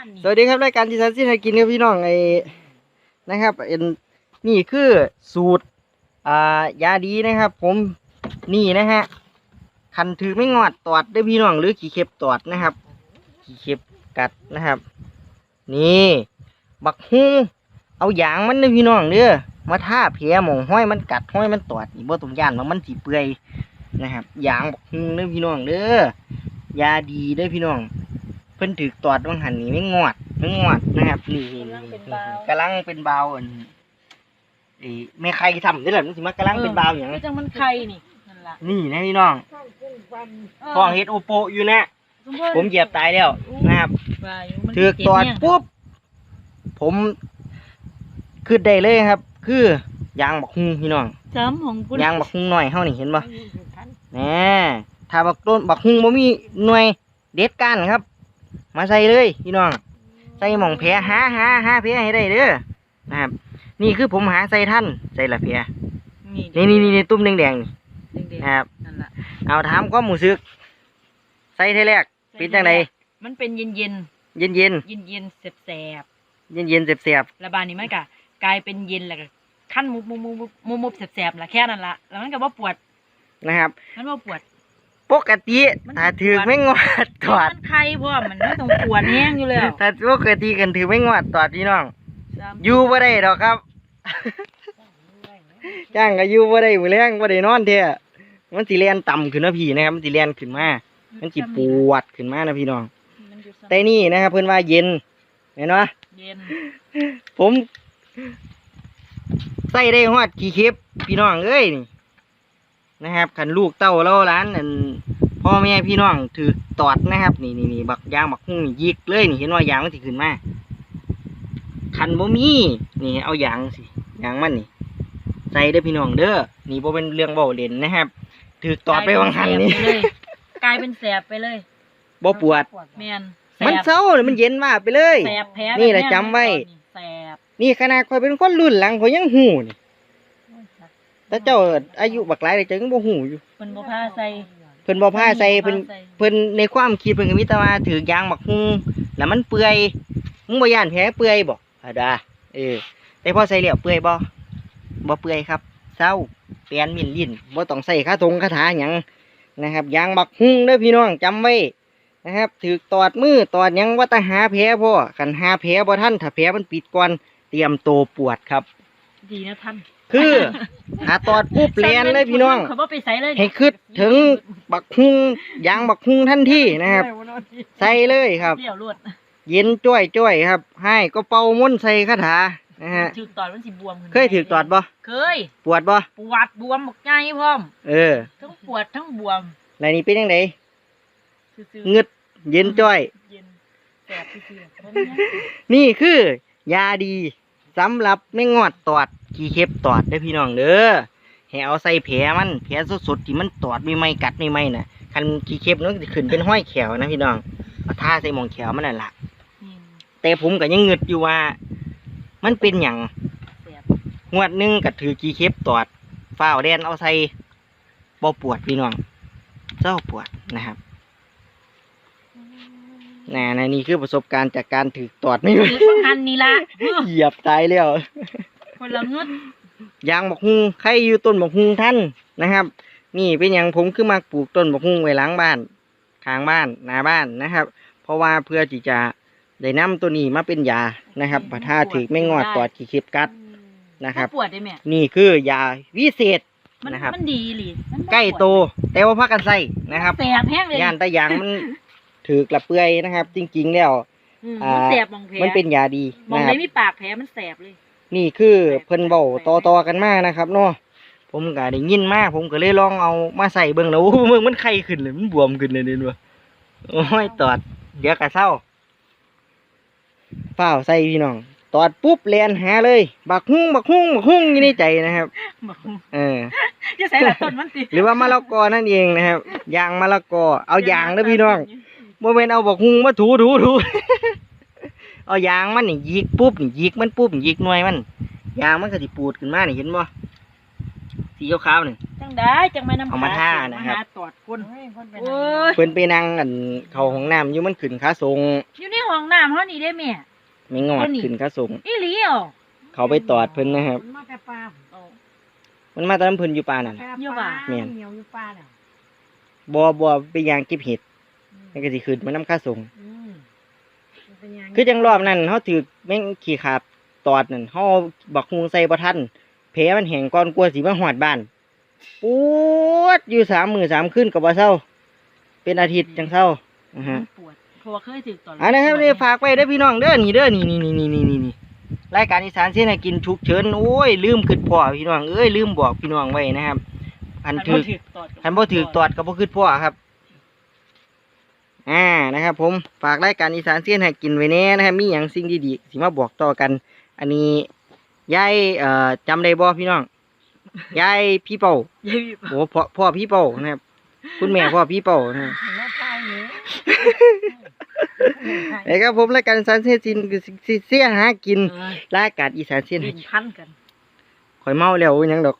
อันนี้สวัสดีครับรายการที่สันสิให้กินครับพี่น้องไอ้นะครับเอ็นนี่คือสูตรอ่ายาดีนะครับ ผมนี่นะฮะคันถือไม่งอดตอดได้พี่น้องหรือขี้เข็บตอดนะครับ ขี้เข็บกัดนะครับ นี่ บักฮุ้งเอายางมันเด้พี่น้องเด้อมาท่าแผลหมองห้อยมันกัดห้อยมันตอดนี่บ่ต้องย่านว่ามันสิเปื่อยนะครับยางบักฮุ้งเด้อพี่น้องเด้อยาดีเด้อพี่น้อง พิ่นถือตอดว่างหันนี่ไม่งอดไม่งอดนะครับนี่นี่นี่กำลังเป็นเบาวอันไอ้แม่ใครทำได้หรอมันสิมากำลังเป็นเบาวอย่างคือจังมันไข่นี่นั่นล่ะนี่นะพี่น้องพ่อเฮ็ดโอโปอยู่นะผมเหยียบตายแล้วนะครับว่าอยู่มันถือตอดปุ๊บผมคือได้เลยครับ คือยางบักฮุงพี่น้องจำของคุณยางบักฮุงหน่อยเฮานี่เห็นบ่แหน่ถ้าบักต้นบักฮุงบ่มีหน่วยเด็ดก้านครับ มาใส่เลยพี่น้อง ใส่หม่องแผลหาหาหาแผลให้ได้เด้อนะครับ นี่คือผมหาใส่ท่านใส่ละแผลนี่นี่นี่นี่ตุ้มแดงๆนี่เด็กนะครับๆนั่นล่ะเอาถามความรู้สึก ใส่เท่าแรกเป็นจังไดมันเป็นเย็นเย็นเย็นเย็นเย็นเย็นๆแสบแสบเย็นเย็นๆเสียบๆระบาดนี้มันก็กลายเป็นเย็นแล้วก็ขั้นมุบมุบมุบมุบมุบมุบแสบแสบๆล่ะแค่นั้นล่ะแล้วมันก็บ่ปวดๆนะครับ มันบ่ปวด ปกติมันถ้าถือไม่งอดตอดมันไข่พร้อมมันไม่ต้องปวดแห้งอยู่แล้วถ้าปกติกันถือไม่งอดตอดพี่น้องซ้ำอยู่บ่ได้ดอกครับจ้างก็อยู่บ่ได้มื้อแรงบ่ได้นอนแท้มันสิแล่นต่ำขึ้นนะพี่นะครับ มันสิแล่นขึ้นมา มันสิปวดขึ้นมานะพี่น้องมันอยู่ซ้ำแต่นี่นะครับเพิ่นว่าเย็นเห็นบ่เย็นผมใส่ได้ฮอดกี่คลิปพี่น้องเอ้ยนี่ นะครับคันลูกเต้าเราร้านอันพ่อแม่พี่น้องถือตอดนะครับ นี่นี่นี่บักยางบักหุ้งนี่ยิกเลยนี่เห็นว่ายางมันสิขึ้นมาคันบ่มีนี่เอายางสิยางมันนี่ใส่เด้อพี่น้องเด้อนี่บ่เป็นเรื่องเว้าเล่นนะครับถือตอดไปวังหันนี่กลายเป็นแสบไปเลยบ่ปวดแม่นแสบมันเศร้าเลยมันเย็นมากไปเลยแสบแผลนี่แหละบบจำไว้แสบนี่ขนาดข่อยเป็นคนรุ่นหลังข่อยยังหูนี่ แต่เจ้าอายุบักหลายเลยจังบ่หูอยู่เพิ่นบ่พาใส่เพิ่นบ่พาใส่เพิ่นบ่พาใส่เพิ่นในความคิดเพิ่นก็มีแต่ว่าถือยางบักฮุงแล้วมันเปื่อยมึงบ่ย่านแผลเปื่อยบ่อะดาเออแต่พอใส่แล้วเปื่อยบ่บ่เปื่อยครับเศร้าเปลี่ยนมินลิ้นบ่ต้องใส่คาถงคาถาหยังนะครับยางบักฮุงเด้อพี่น้องจำไว้นะครับถือตอดมือตอดหยังว่าแตหาแผลพ่อคันหาแผลบ่ทันถ้าแผลมันปิดก่อนเตรียมโตวปวดครับ ดีนะท่าน คือหาตอดปุ๊บเลียนเลยพี่น้องเขาบ่ไปใส่เลยให้คิดถึงบักฮุงยางบักฮุงทันทีนะครับ ใส่เลยครับ เดี่ยวรวดเย็นจ้วยจ้วยครับ ให้ก็เป่ามนต์ใส่คาถานะฮะถือตอดมันสิบวมขึ้นเคยถือตอดบ่เคย ปวดบ่ปวดบวมบักใหญ่พร้อมเออ ทั้งปวดทั้งบวมแล้วนี่เป็นยังไงซื่อเงึดเย็นจ้อยเย็นแสบซื่อๆบ่มีหยังนี่คือยาดีสำหรับไม่งอดตอด ขี้เข็บตอดเด้อพี่น้องเด้อให้เอาใส่แผลมันแผลสดๆที่มันตอดไม่ไหม่กัดไม่ไหม่น่ะคันขี้เข็บมันก็สิขึ้นเป็นห้อยแขวนะพี่น้องเอาท่าใส่หมองแขวมันนั่นล่ะนี่แต่ผมก็ยังเงึดอยู่ว่า มันเป็นหยังแสบงวดหนึงก็ถือกี่เข็บตอดฝ้าวแดนเอาใส่บ่ปวดพี่น้องเจ้าปวดนะครับน่นะนี่คือประสบการณ์จากการถือตอดไม่ถือฟังหันนี่ล่ะเหยียบตายแล้ว คนละงึดยางบักฮุงใครอยู่ต้นบักฮุงท่านนะครับ นี่เป็นอย่างผมคือมาปลูกต้นบักฮุงไว้หลังบ้านข้างบ้านหน้าบ้านนะครับ เพราะว่าเพื่อที่จะได้นำตัวนี้มาเป็นยานะครับถ้าถือไม่งอดตอดขี้เข็บกัดนะครับบ่ปวดได้แม่นี่คือยาวิเศษมันนะครับมันดีอีหลีมันบ่ใกล้ปวดโตแต่ว่าพักกันใส่นะครับแสบแห้งเลยย่านตะยางมันถือกระเปื่อยนะครับ จริงๆแล้วอืมอ่ามันแสบมองแผลมันเป็นยาดีมองนะคได้รับมีปากแผลมันแสบเลย นี่คือเพิ่นเบาต่อๆกันมานะครับเนาะผมก็ได้ยินมาผมก็เลยลองเอามาใส่เบิ่งแล้วโอ้เบิ่งมันไข้ขึ้นเลยมันบวมขึ้นเลยนี่วะโอ้ยตอด เดี๋ยวก็เศร้าเปล่าใส่พี่น้อง ตอดปุ๊บแลนหาเลย บักฮุ้งบักฮุ้งบักฮุ้งอยู่ในใจนะครับเออจะใส่ละต้นมันติหรือว่ามะละกอนั่นเองนะครับยางมะละกอเอายางเด้อพี่น้องโมเมนเอาบอกฮุงมาถูถูถู เอายางมันนี่ยิกปุ๊บนี่ยิกมันปุ๊บนี่ยิกหน่วยมันยางมันก็สิปูดขึ้นมานี่เห็นบ่สีขาวๆนี่ จังได้จังไม่น้ำเอามาท่านะครับมหตรวจคนเฮ้ยคนไปโอ้นั่งยเพิ่นไปนั่งอันเข้าห้องน้ำอยู่มันขึ้นขาส่งอยู่ในห้องน้ำเฮานี่ได้แม่ ไม่งอดเพิ่นนี่ขึ้นขาส่งอีหลีอะเขาไปตอดเพิ่นนะครับ มันมาแต่ปลาเอามันมาตามเพิ่นอยู่ป่านั่นแต่เยอะปว่ะลาแม่น เหนียวอยู่ปลาน่ะบ่บ่ไปยางเก็บเห็ดมันก็สิขึ้นมานํขาส่งอืมมัน เป็นยังไงคือจังรอบนั้นเฮาถือแม่งขี้ขาบตอดนั่นเฮาบักฮูงใส่บ่ทันแผลมันแห้งก่อนกลัวสิมาฮอดบ้านปวดอยู่สามมื้อสามคืนก็บ่เซาเป็นอาทิตย์จังเซานะฮะ ปวดเพราะว่าเคยถึกตอนอันนะครับนี่ฝากไว้เด้อพี่น้องเด้อนี่เด้อนี่นี่นี่นี่นี่นี่นี่รายการอีสานเส้นให้กินฉุกเฉินโอ้ยลืมขึ้นพ่อพี่น้องเอ้ยลืมบอกพี่น้องไว้นะครับ อันคันถืบ่อถึกตอดคันบ่ถือตอดก็บ่ขึ้นพ่อครับ อ่านะครับ ผมฝากรายการอีสานเส้นให้กินไว้แน่นะครับมีหยังสิ่งดีๆสิมาบอกต่อกัน อันนี้ยายเอ่อจำได้บ่พี่น้องยายพี่เป่าอย่ามีโอ้พ่อพ่อพี่เป่านะครับ คุณแม่พ่อพี่เป่านะครับ มาทายนี่นะครับผมรายการอีสานเส้นสินคือสิเสียหากินเออรายการอีสานเส้นให้กินพันกัน ข่อยเมาแล้วยังดอก